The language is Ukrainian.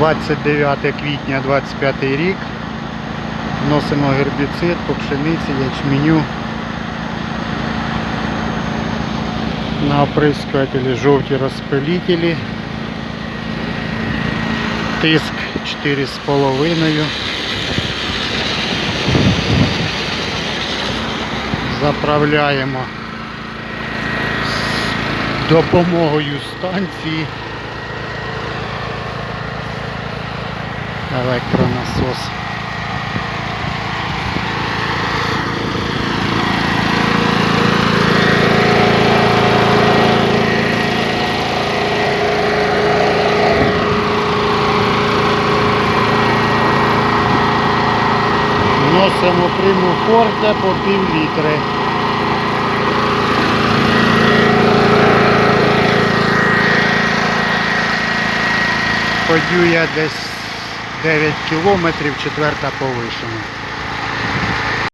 29 квітня 25 рік. Вносимо гербіцид по пшениці, ячменю. На оприскувателі жовті розпилителі. Тиск 4,5. Заправляємо з допомогою станції. Електронасос. Вносимо приму форте по пів літри. Ходю я десь 9 кілометрів, четверта повишена.